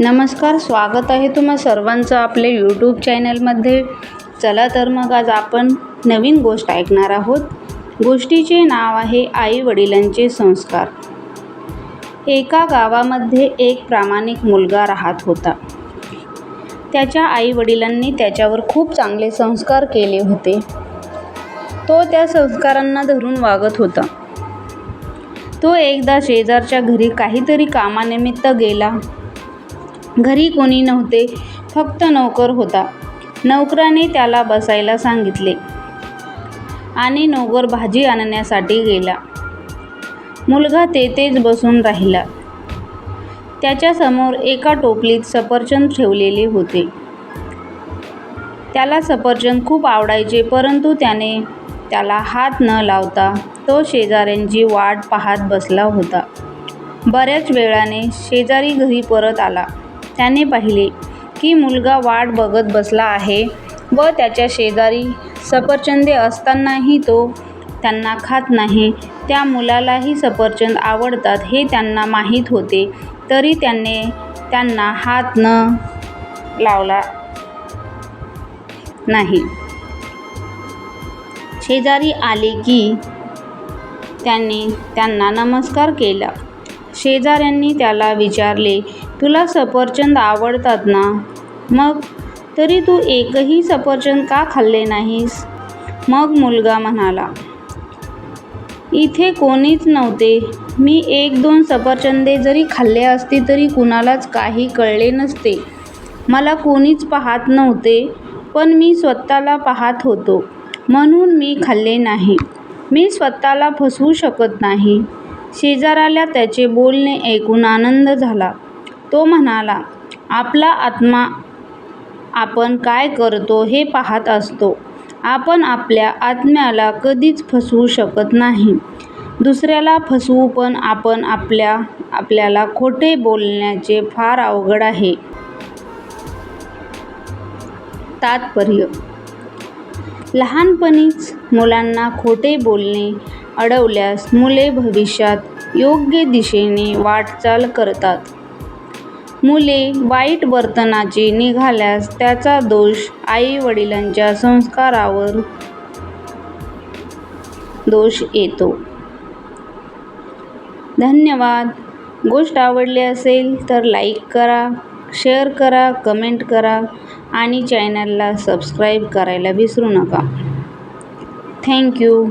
नमस्कार स्वागत आहे तुम्हा सर्वांचं आपल्या यूट्यूब चॅनलमध्ये चला तर मग आज आपण नवीन गोष्ट ऐकणार आहोत. गोष्टीचे नाव आहे आई वडिलांचे संस्कार. एका गावामध्ये एक प्रामाणिक मुलगा राहत होता. त्याच्या आई वडिलांनी त्याच्यावर खूप चांगले संस्कार केले होते. तो त्या संस्कारांना धरून वागत होता. तो एकदा शेजारच्या घरी काहीतरी कामानिमित्त गेला. घरी कोणी नव्हते फक्त नोकर होता. नोकराने त्याला बसायला सांगितले आणि नोकर भाजी आणण्यासाठी गेला. मुलगा तेथेच बसून राहिला. त्याच्यासमोर एका टोपलीत सफरचंद ठेवलेले होते. त्याला सफरचंद खूप आवडायचे परंतु त्याने त्याला हात न लावता तो शेजाऱ्यांची वाट पाहत बसला होता. बऱ्याच वेळाने शेजारी घरी परत आला. त्याने पाहिले की मुलगा वाट बघत बसला आहे व त्याच्या शेजारी सफरचंदे असतानाही तो त्यांना खात नाही. त्या मुलालाही सफरचंद आवडतात हे त्यांना माहीत होते. तरी त्याने त्यांना हात न लावला नाही. शेजारी आले की त्यांनी त्यांना नमस्कार केला. शेजाऱ्यांनी त्याला विचारले तुला सफरचंद आवडतात ना? मग? तरी तू एकही सफरचंद का खाल्ले नाहीस? मग मुलगा म्हणाला इथे कोणीच नव्हते. मी एक दोन सफरचंदे जरी खाल्ले असते तरी कुणालाच काही कळले नसते. मला कोणीच पाहत नव्हते पण मी स्वतःला पाहत होतो. म्हणून मी खाल्ले नाही. मी स्वतःला फसवू शकत नाही. शेजाऱ्याला त्याचे बोलणे ऐकून आनंद झाला. तो म्हणाला आपला आत्मा आपण काय करतो हे पाहत असतो. आपण आपल्या आत्म्याला कधीच फसवू शकत नाही. दुसऱ्याला फसवू पण आपण आपल्या आपल्याला खोटे बोलण्याचे फार अवघड आहे. तात्पर्य. लहानपणीच मुलांना खोटे बोलणे अडवल्यास मुले भविष्यात योग्य दिशेने वाटचाल करतात. मुले वाईट वर्तनाची निघाल्यास त्याचा दोष आई वडिलांच्या संस्कारावर दोष येतो. धन्यवाद. गोष्ट आवडली असेल तर लाईक करा शेअर करा कमेंट करा आणि चॅनलला सबस्क्राईब करायला विसरू नका. थँक्यू.